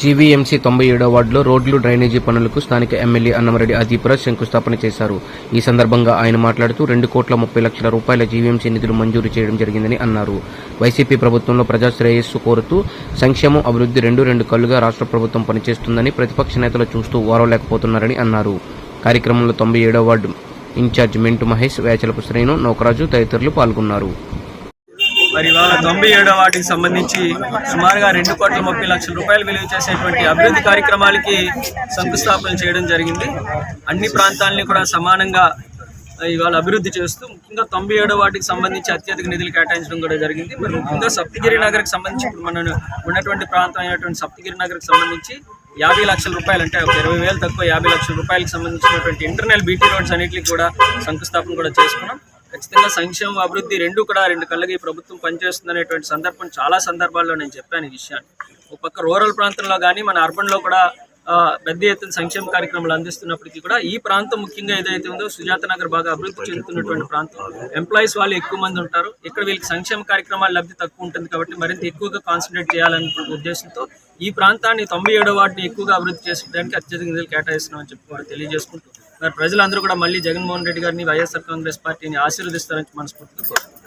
GVMC తొంభై ఏడో వార్డులో రోడ్లు డ్రైనేజీ పనులకు స్థానిక ఎమ్మెల్యే అన్నమరెడ్డి ఆదిపుర శంకుస్థాపన చేశారు. ఈ సందర్భంగా ఆయన మాట్లాడుతూ రెండు కోట్ల ముప్పై లక్షల రూపాయల జీవీఎంసీ నిధులు మంజూరు చేయడం జరిగిందని అన్నారు. వైసీపీ ప్రభుత్వంలో ప్రజా శ్రేయస్సు కోరుతూ సంక్షేమం అభివృద్ధి రెండు రెండు కళ్ళుగా రాష్ట్ర ప్రభుత్వం పనిచేస్తుందని ప్రతిపక్ష నేతలు చూస్తూ ఓరవలేకపోతున్నారని అన్నారు. కార్యక్రమంలో తొంభై ఏడో వార్డు ఇన్ఛార్జ్ మింటు మహేష్ వేచలపు శ్రీను నౌకరాజు తదితరులు పాల్గొన్నారు. మరి ఇవాళ తొంభై ఏడో వాటికి సంబంధించి సుమారుగా రెండు కోట్ల ముప్పై లక్షల రూపాయలు విలువ చేసేటువంటి అభివృద్ధి కార్యక్రమాలకి శంకుస్థాపన చేయడం జరిగింది. అన్ని ప్రాంతాలని కూడా సమానంగా ఇవాళ అభివృద్ధి చేస్తూ ముఖ్యంగా తొంభై ఏడో వాటికి సంబంధించి అత్యధిక నిధులు కేటాయించడం కూడా జరిగింది. మరి ముఖ్యంగా సప్తగిరి నగర్కి సంబంధించి ఇప్పుడు మనం ఉన్నటువంటి ప్రాంతం అయినటువంటి సప్తగిరి నగర్కి సంబంధించి యాభై లక్షల రూపాయలు అంటే ఒక ఇరవై వేలు తక్కువ యాభై లక్షల రూపాయలకు సంబంధించినటువంటి ఇంటర్నల్ బీటీ రోడ్స్ అన్నింటికి కూడా శంకుస్థాపన కూడా చేసుకున్నాం. ఖచ్చితంగా సంక్షేమం అభివృద్ధి రెండు కూడా రెండు కళ్ళకి ప్రభుత్వం ప్రభుత్వం పనిచేస్తుందనేటువంటి సందర్భం చాలా సందర్భాల్లో నేను చెప్పాను ఈ విషయాన్ని. ఒక పక్క రూరల్ ప్రాంతంలో కానీ మన అర్బన్లో కూడా పెద్ద ఎత్తున సంక్షేమ కార్యక్రమాలు అందిస్తున్నప్పటికీ కూడా ఈ ప్రాంతం ముఖ్యంగా ఏదైతే ఉందో సుజాత నగర్ బాగా అభివృద్ధి చెందుతున్నటువంటి ప్రాంతం. ఎంప్లాయీస్ వాళ్ళు ఎక్కువ మంది ఉంటారు. ఇక్కడ వీళ్ళకి సంక్షేమ కార్యక్రమాల లబ్ధి తక్కువ ఉంటుంది కాబట్టి మరింత ఎక్కువగా కాన్సన్ట్రేట్ చేయాలనే ఉద్దేశంతో ఈ ప్రాంతాన్ని తొంభై ఏడో వాటిని ఎక్కువగా అభివృద్ధి చేసుకోవడానికి అత్యధిక నిధులు కేటాయిస్తున్నామని చెప్పి వారు తెలియజేసుకుంటూ మరి ప్రజలందరూ కూడా మళ్ళీ జగన్మోహన్ రెడ్డి గారిని వైఎస్ఆర్ కాంగ్రెస్ పార్టీని ఆశీర్వదిస్తారని మనస్ఫూర్తిగా కోరుతున్నాను